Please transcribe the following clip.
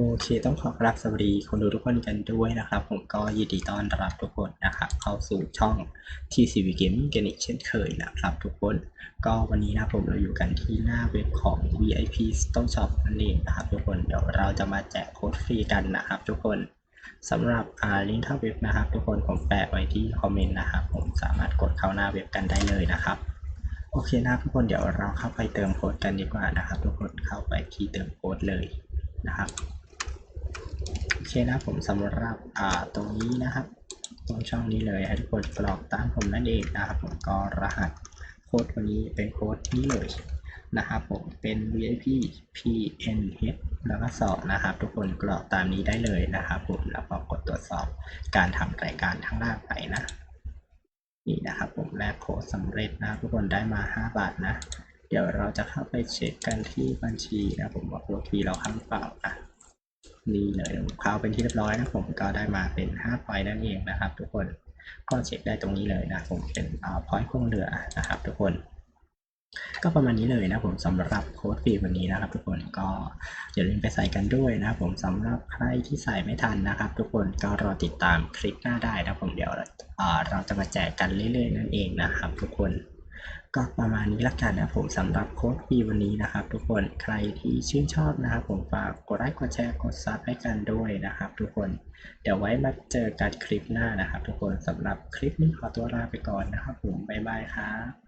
โอเคต้องขอกราบสวัสดีคนดูทุกคนกันด้วยนะครับ ผมก็ยินดีต้อนรับทุกคนนะครับเข้าสู่ช่อง TCV Gaming กันอีกเช่นเคยนะครับทุกคนก็วันนี้นะผมเราอยู่กันที่หน้าเว็บของ VIP Store Shop นั่นเองนะครับทุกคนเดี๋ยวเราจะมาแจกโค้ดฟรีกันนะครับทุกคนสำหรับอ่าลิงก์เข้าเว็บนะครับ ทุกคนผมแปะไว้ที่คอมเมนต์นะครับผมสามารถกดเข้าหน้าเว็บกันได้เลยนะครับโอเคนะทุกคนเดี๋ยวเราเข้าไปเติมโค้ดกันดีกว่านะครับ ทุกคนเข้าไปที่เติมโค้ดเลยนะครับ โอเคนะผมสำหรับอ่าตรงนี้นะครับ ตรงช่องนี้เลยให้ทุกคนกรอกตามผมนั่นเองนะครับผมก็รหัสโค้ดวันนี้เป็นโค้ดนี้เลยนะครับผมเป็น VIP PNH แล้วก็สองนะครับ ทุกคนกรอกตามนี้ได้เลยนะครับผมแล้วก็กดตรวจสอบการทำรายการทั้งล่างไปนะนี่นะครับผมแลกโค้ดสำเร็จนะทุกคนได้มา 5 บาทนะ เดี๋ยวเราจะเข้าไปเช็คกันที่บัญชีนะผมว่าโค้ดทีเราเข้าหรือเปล่าอะ นี่เลยผมเขาเป็นที่เรียบร้อยนะผมก็ได้มาเป็น5พอยต์นั่นเองนะครับ ทุกคนก็เช็คได้ตรงนี้เลยนะผมเป็นพอยต์คงเหลือนะครับ ทุกคนก็ประมาณนี้เลยนะผมสำหรับโค้ดฟรีวันนี้นะครับ ทุกคนก็อย่าลืมไปใส่กันด้วยนะผมสำหรับใครที่ใส่ไม่ทันนะครับ ทุกคนก็รอติดตามคลิปหน้าได้นะผมเดี๋ยวเราจะมาแจกกันเรื่อยๆนั่นเองนะครับ ทุกคน ก็ประมาณนี้ละกันนะผมสำหรับโค้ดฟรีวันนี้นะครับ ทุกคนใครที่ชื่นชอบนะครับ ผมฝากกดไลค์กดแชร์กดซับให้กันด้วยนะครับ ทุกคนเดี๋ยวไว้มาเจอกันคลิปหน้านะครับ ทุกคนสำหรับคลิปนี้ขอตัวลาไปก่อนนะครับ ผมบ๊ายบายครับ